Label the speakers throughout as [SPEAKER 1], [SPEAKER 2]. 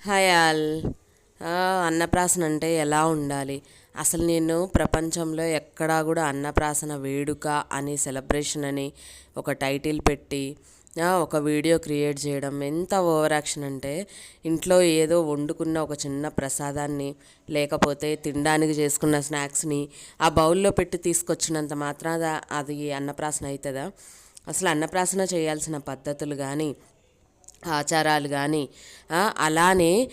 [SPEAKER 1] Hi all. అన్నప్రాసన అంటే ఎలా ఉండాలి? అసలు నేను ప్రపంచంలో ఎక్కడా కూడా అన్నప్రాసన వేడుక అని సెలబ్రేషన్ అని ఒక టైటిల్ పెట్టి ఒక వీడియో క్రియేట్ చేయడం ఎంత ఓవర్ యాక్షన్ అంటే ఇంట్లో ఏదో వండుకున్న ఒక చిన్న ప్రసాదాన్ని లేకపోతే తినడానికి చేసుకున్న స్నాక్స్ని ఆ బౌల్లో పెట్టి తీసుకొచ్చినంత మాత్రాన అది అన్నప్రాసన అవుతుందా అసలు అన్నప్రాసన చేయాల్సిన పద్ధతులు కానీ ఆచారాలు కానీ అలానే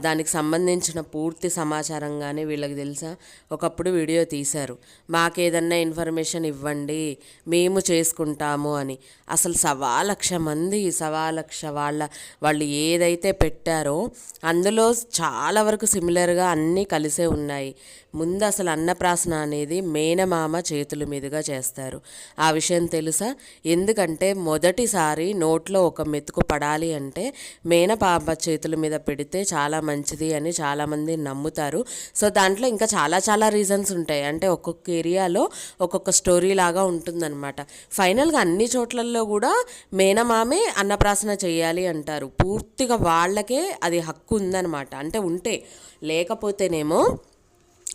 [SPEAKER 1] దానికి సంబంధించిన పూర్తి సమాచారం కానీ వీళ్ళకి తెలుసా? ఒకప్పుడు వీడియో తీశారు. మాకేదన్నా ఇన్ఫర్మేషన్ ఇవ్వండి మేము చేసుకుంటాము అని. అసలు సవా లక్ష మంది సవా లక్ష వాళ్ళ వాళ్ళు ఏదైతే పెట్టారో అందులో చాలా వరకు సిమిలర్గా అన్నీ కలిసే ఉన్నాయి. ముందు అసలు అన్నప్రాసన అనేది మేనమామ చేతుల మీదుగా చేస్తారు. ఆ విషయం తెలుసా? ఎందుకంటే మొదటిసారి నోట్లో ఒక మెతుకు పడాలి అంటే మేనపాప చేతుల మీద పెడితే చాలా మంచిది అని చాలామంది నమ్ముతారు. సో దాంట్లో ఇంకా చాలా చాలా రీజన్స్ ఉంటాయి. అంటే ఒక్కొక్క ఏరియాలో ఒక్కొక్క స్టోరీ లాగా ఉంటుందన్నమాట. ఫైనల్గా అన్ని చోట్లలో కూడా మేనమామే అన్నప్రాసన చేయాలి అంటారు. పూర్తిగా వాళ్ళకే అది హక్కు ఉందన్నమాట. అంటే ఉంటే లేకపోతేనేమో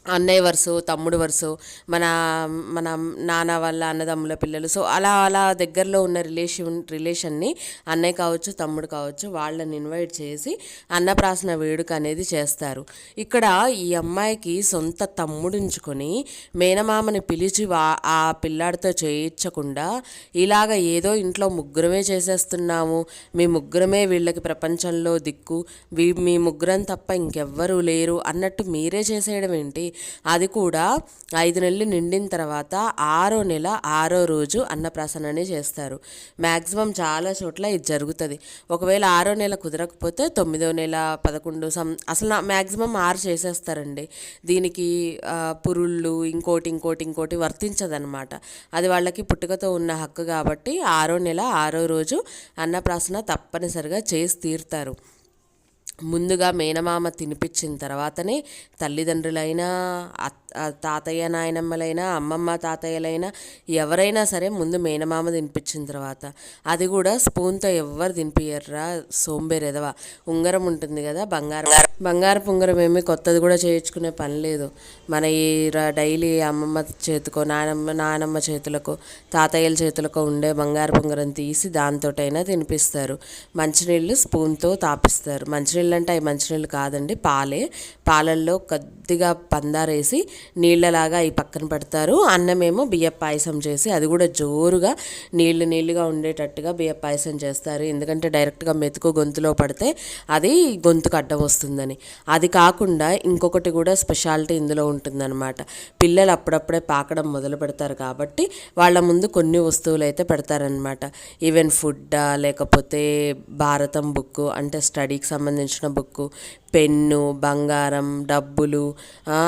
[SPEAKER 1] అన్నయ్య వరుస తమ్ముడు వరుస మన మన నాన్న వాళ్ళ అన్నదమ్ముల పిల్లలు. సో అలా అలా దగ్గరలో ఉన్న రిలేషన్ రిలేషన్ని అన్నయ్య కావచ్చు తమ్ముడు కావచ్చు వాళ్ళని ఇన్వైట్ చేసి అన్నప్రాసన వేడుక అనేది చేస్తారు. ఇక్కడ ఈ అమ్మాయికి సొంత తమ్ముడుంచుకొని మేనమామని పిలిచి వా ఆ పిల్లాడితో చేయించకుండా ఇలాగ ఏదో ఇంట్లో ముగ్గురమే చేసేస్తున్నాము మీ ముగ్గురమే వీళ్ళకి ప్రపంచంలో దిక్కు మీ ముగ్గురం తప్ప ఇంకెవ్వరూ లేరు అన్నట్టు మీరే చేసేయడం ఏంటి? అది కూడా ఐదు నెలలు నిండిన తర్వాత ఆరో నెల ఆరో రోజు అన్నప్రాసననే చేస్తారు. మ్యాక్సిమం చాలా చోట్ల ఇది జరుగుతుంది. ఒకవేళ ఆరో నెల కుదరకపోతే తొమ్మిదో నెల పదకొండు సం అసలు మ్యాక్సిమం ఆరు చేసేస్తారండి. దీనికి పురుళ్ళు ఇంకోటి ఇంకోటి ఇంకోటి వర్తించదనమాట అది వాళ్ళకి పుట్టుకతో ఉన్న హక్కు కాబట్టి ఆరో నెల ఆరో రోజు అన్నప్రాసన తప్పనిసరిగా చేసి తీరుతారు. ముందుగా మేనమామ తినిపించిన తర్వాతనే తల్లిదండ్రులైనా తాతయ్య నాయనమ్మలైనా అమ్మమ్మ తాతయ్యలైనా ఎవరైనా సరే ముందు మేనమామ తినిపించిన తర్వాత అది కూడా స్పూన్తో ఎవ్వరు తినిపించర్రా సోంబేరు ఉంగరం ఉంటుంది కదా బంగారం. బంగారపు ఉంగరం ఏమి కొత్తది కూడా చేయించుకునే పని లేదు. మన ఈ డైలీ అమ్మమ్మ చేతికో నానమ్మ నానమ్మ చేతులకు తాతయ్యల చేతులకు ఉండే బంగారపు ఉంగరం తీసి దాంతోటైనా తినిపిస్తారు. మంచినీళ్ళు స్పూన్తో తాపిస్తారు. మంచినీళ్ళు అంటే అవి మంచినీళ్ళు కాదండి పాలే. పాలల్లో కొద్దిగా పందారేసి నీళ్ళలాగా అవి పక్కన పెడతారు. అన్నమేమో బియ్య పాయసం చేసి అది కూడా జోరుగా నీళ్ళు నీళ్ళుగా ఉండేటట్టుగా బియ్య పాయసం చేస్తారు. ఎందుకంటే డైరెక్ట్గా మెతుకు గొంతులో పడితే అది గొంతుకు అడ్డం వస్తుందని. అది కాకుండా ఇంకొకటి కూడా స్పెషాలిటీ ఇందులో ఉంటుందన్నమాట. పిల్లలు అప్పుడప్పుడే పాకడం మొదలు పెడతారు కాబట్టి వాళ్ళ ముందు కొన్ని వస్తువులు అయితే పెడతారనమాట ఈవెన్ ఫుడ్డా లేకపోతే భారతం బుక్ అంటే స్టడీకి సంబంధించిన బుక్ పెన్ను బంగారం డబ్బులు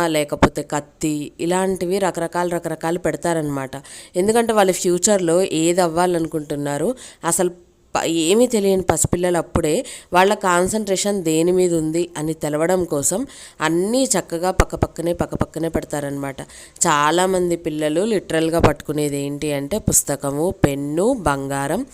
[SPEAKER 1] లేకపోతే కత్తి ఇలాంటివి రకరకాల రకరకాలు పెడతారనమాట ఎందుకంటే వాళ్ళ ఫ్యూచర్లో ఏది అవ్వాలనుకుంటున్నారు అసలు ఏమీ తెలియని పసిపిల్లలు అప్పుడే వాళ్ళ కాన్సన్ట్రేషన్ దేని మీద ఉంది అని తెలవడం కోసం అన్నీ చక్కగా పక్కపక్కనే పక్కపక్కనే పెడతారనమాట చాలామంది పిల్లలు లిటరల్గా పట్టుకునేది ఏంటి అంటే పుస్తకము పెన్ను బంగారం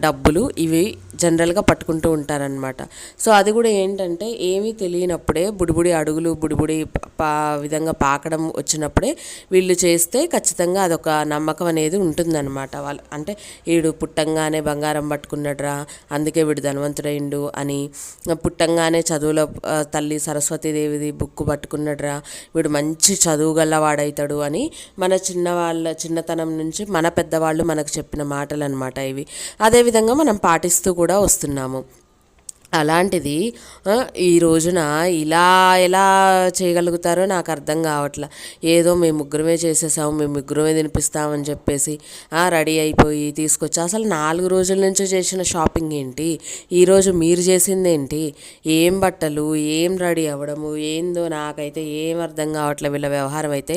[SPEAKER 1] డబ్బులు ఇవి జనరల్గా పట్టుకుంటూ ఉంటారనమాట సో అది కూడా ఏంటంటే ఏమీ తెలియనప్పుడే బుడిబుడి అడుగులు బుడిబుడి పా విధంగా పాకడం వచ్చినప్పుడే వీళ్ళు చేస్తే ఖచ్చితంగా అదొక నమ్మకం అనేది ఉంటుందన్నమాట. వాళ్ళు అంటే వీడు పుట్టంగానే బంగారం పట్టుకున్నాడురా అందుకే వీడు ధనవంతుడైండు అని పుట్టంగానే చదువులో తల్లి సరస్వతీదేవిది బుక్ పట్టుకున్నాడురా వీడు మంచి చదువు గల్లవాడవుతాడు అని మన చిన్న వాళ్ళ చిన్నతనం నుంచి మన పెద్దవాళ్ళు మనకు చెప్పిన మాటలు అనమాట ఇవి. అదేవిధంగా మనం పాటిస్తూ కూడా వస్తున్నాము. అలాంటిది ఈ రోజున ఇలా ఎలా చేయగలుగుతారో నాకు అర్థం కావట్లా. ఏదో మేము ముగ్గురమే చేసేసాము మేము ముగ్గురమే తినిపిస్తామని చెప్పేసి రెడీ అయిపోయి తీసుకొచ్చి అసలు నాలుగు రోజుల నుంచి చేసిన షాపింగ్ ఏంటి? ఈరోజు మీరు చేసింది ఏంటి ఏం బట్టలు ఏం రెడీ అవ్వడము ఏందో నాకైతే ఏం అర్థం కావట్లే వీళ్ళ వ్యవహారం అయితే.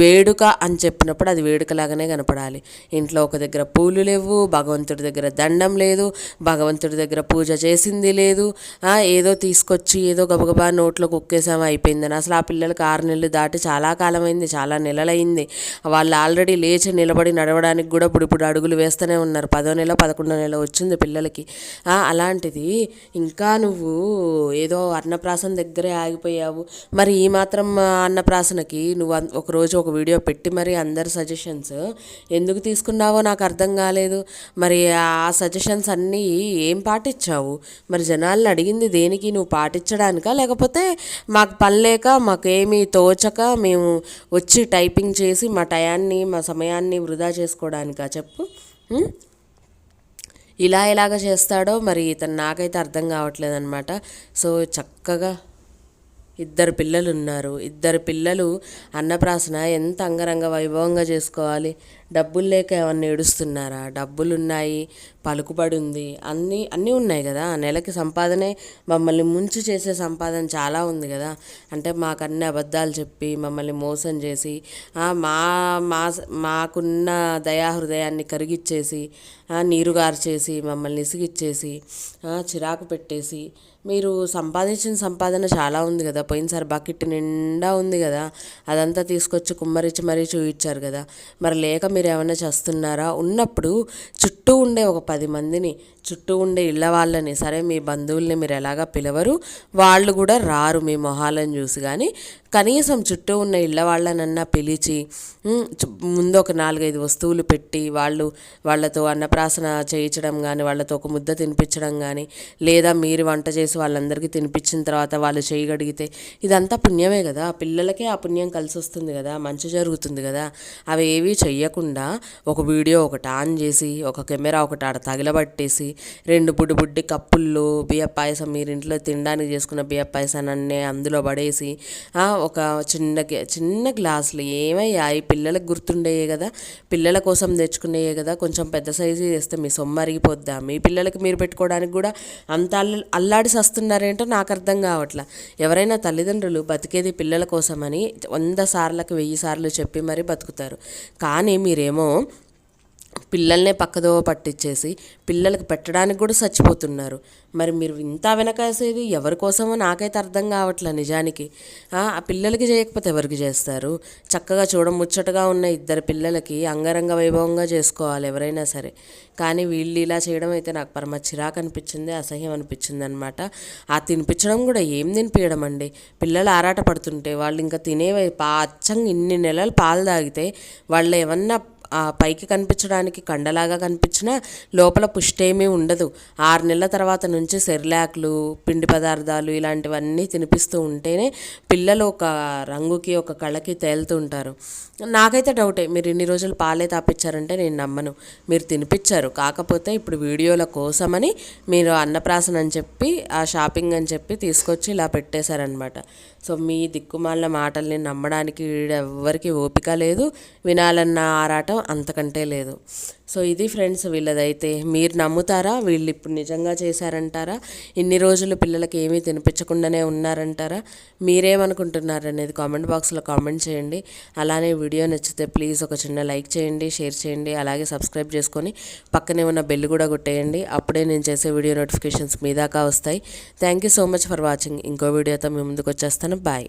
[SPEAKER 1] వేడుక అని చెప్పినప్పుడు అది వేడుకలాగానే కనపడాలి. ఇంట్లో ఒక దగ్గర పూలు లేవు భగవంతుడి దగ్గర దండం లేదు భగవంతుడి దగ్గర పూజ చేసింది లేదు లేదు. ఏదో తీసుకొచ్చి ఏదో గబగబా నోట్లో కుక్కేసాం అయిపోయిందని. అసలు ఆ పిల్లలకి ఆరు నెలలు దాటి చాలా కాలం అయింది చాలా నెలలైంది వాళ్ళు ఆల్రెడీ లేచి నిలబడి నడవడానికి కూడా ఇప్పుడు ఇప్పుడు అడుగులు వేస్తూనే ఉన్నారు. పదో నెల పదకొండో నెల వచ్చింది పిల్లలకి. అలాంటిది ఇంకా నువ్వు ఏదో అన్నప్రాసన దగ్గరే ఆగిపోయావు. మరి ఈ మాత్రం అన్నప్రాసనకి నువ్వు ఒకరోజు ఒక వీడియో పెట్టి మరి అందరి సజెషన్స్ ఎందుకు తీసుకున్నావో నాకు అర్థం కాలేదు. మరి ఆ సజెషన్స్ అన్నీ ఏం పాటించావు? మరి జనాలను అడిగింది దేనికి నువ్వు పాటించడానికా? లేకపోతే మాకు పని లేక మాకేమీ తోచక మేము వచ్చి టైపింగ్ చేసి మా టయాన్ని మా సమయాన్ని వృధా చేసుకోవడానికా చెప్పు? ఇలా ఎలాగ చేస్తాడో మరి ఇతను నాకైతే అర్థం కావట్లేదు అనమాట సో చక్కగా ఇద్దరు పిల్లలు ఉన్నారు ఇద్దరు పిల్లలు అన్నప్రాసన ఎంత అంగరంగ వైభవంగా చేసుకోవాలి. డబ్బులు లేక ఏమన్నా ఏడుస్తున్నారా? డబ్బులు ఉన్నాయి పలుకుబడి ఉంది అన్నీ అన్నీ ఉన్నాయి కదా. నెలకి సంపాదనే మమ్మల్ని ముంచి చేసే సంపాదన చాలా ఉంది కదా. అంటే మాకు అన్ని అబద్ధాలు చెప్పి మమ్మల్ని మోసం చేసి మా మా మాకున్న దయాహృదయాన్ని కరిగిచ్చేసి నీరుగార్చేసి మమ్మల్ని ఇసిగిచ్చేసి చిరాకు పెట్టేసి మీరు సంపాదించిన సంపాదన చాలా ఉంది కదా. పోయినసారి బకెట్ నిండా ఉంది కదా. అదంతా తీసుకొచ్చి కుమ్మరించి మరీ చూపించారు కదా. మరి లేక మీరు ఏమైనా చేస్తున్నారా? ఉన్నప్పుడు చుట్టూ ఉండే ఒక పది మందిని చుట్టూ ఉండే ఇళ్ళ వాళ్ళని సరే మీ బంధువుల్ని మీరు ఎలాగా పిలవరు? వాళ్ళు కూడా రారు మీ మొహాలను చూసి కానీ కనీసం చుట్టూ ఉన్న ఇళ్ళ వాళ్ళనన్నా పిలిచి ముందు ఒక నాలుగైదు వస్తువులు పెట్టి వాళ్ళు వాళ్ళతో అన్నప్రాసన చేయించడం కానీ వాళ్ళతో ఒక ముద్ద తినిపించడం కానీ లేదా మీరు వంట చేసి వాళ్ళందరికీ తినిపించిన తర్వాత వాళ్ళు చేయగలిగితే ఇదంతా పుణ్యమే కదా. పిల్లలకే ఆ పుణ్యం కలిసి వస్తుంది కదా మంచి జరుగుతుంది కదా. అవి ఏవి చెయ్యకుండా ఒక వీడియో ఒకటి ఆన్ చేసి ఒక కెమెరా ఒకటి ఆడ తగిలబట్టేసి రెండు బుడ్డి బుడ్డి కప్పుల్లో బియ్య పాయసం మీరు ఇంట్లో తినడానికి చేసుకున్న బియ్య పాయసాన్ని అందులో పడేసి ఒక చిన్న గ్లా- చిన్న గ్లాసులు ఏమయ్యా? ఈ పిల్లలకు గుర్తుండేయే కదా? పిల్లల కోసం తెచ్చుకునేయే కదా? కొంచెం పెద్ద సైజు చేస్తే మీ సొమ్ము అరిగిపోద్దా? మీ పిల్లలకి మీరు పెట్టుకోవడానికి కూడా అంత అల్లాడి సస్తున్నారేంటో నాకు అర్థం కావట్లా. ఎవరైనా తల్లిదండ్రులు బతికేది పిల్లల కోసమని వంద సార్లకు వెయ్యి సార్లు చెప్పి మరీ బతుకుతారు. కానీ మీరు మీరేమో పిల్లల్నే పక్కదోవ పట్టించేసి పిల్లలకు పెట్టడానికి కూడా చచ్చిపోతున్నారు. మరి మీరు ఇంత వెనకాసేది ఎవరి కోసమో నాకైతే అర్థం కావట్లే నిజానికి. ఆ పిల్లలకి చేయకపోతే ఎవరికి చేస్తారు? చక్కగా చూడముచ్చటగా ఉన్న ఇద్దరు పిల్లలకి అంగరంగ వైభవంగా చేసుకోవాలి ఎవరైనా సరే. కానీ వీళ్ళు ఇలా చేయడం అయితే నాకు పరమ చిరాకు అనిపించింది అసహ్యం అనిపించింది అనమాట ఆ తినిపించడం కూడా ఏం తినిపించడం అండి? పిల్లలు ఆరాట పడుతుంటే వాళ్ళు ఇంకా తినేవై పాచ్చంగా ఇన్ని నెలలు పాలు తాగితే వాళ్ళు ఏమన్నా పైకి కనిపించడానికి కండలాగా కనిపించినా లోపల పుష్టేమీ ఉండదు. ఆరు నెలల తర్వాత నుంచి సెర్లాక్లు పిండి పదార్థాలు ఇలాంటివన్నీ తినిపిస్తూ ఉంటేనే పిల్లలు ఒక రంగుకి ఒక కళకి తేలుతూ ఉంటారు. నాకైతే డౌటే మీరు ఇన్ని రోజులు పాలే తాపించారంటే నేను నమ్మను. మీరు తినిపించారు కాకపోతే ఇప్పుడు వీడియోల కోసమని మీరు అన్నప్రాసన అని చెప్పి ఆ షాపింగ్ అని చెప్పి తీసుకొచ్చి ఇలా పెట్టేశారనమాట సో మీ దిక్కుమాలిన మాటల్ని నమ్మడానికి ఎవ్వరికి ఓపిక లేదు. వినాలన్న ఆరాటం అంతకంటే లేదు. సో ఇది ఫ్రెండ్స్ వీళ్ళదైతే. మీరు నమ్ముతారా? వీళ్ళు ఇప్పుడు నిజంగా చేశారంటారా? ఇన్ని రోజులు పిల్లలకి ఏమీ తినిపించకుండానే ఉన్నారంటారా? మీరేమనుకుంటున్నారు అనేది కామెంట్ బాక్స్లో కామెంట్ చేయండి. అలానే వీడియో నచ్చితే ప్లీజ్ ఒక చిన్న లైక్ చేయండి షేర్ చేయండి అలాగే సబ్స్క్రైబ్ చేసుకొని పక్కనే ఉన్న బెల్ కూడా కొట్టేయండి. అప్పుడే నేను చేసే వీడియో నోటిఫికేషన్స్ మీ దాకా వస్తాయి. Thank you so much for watching. ఇంకో వీడియోతో మీ ముందుకు వచ్చేస్తాను. బాయ్.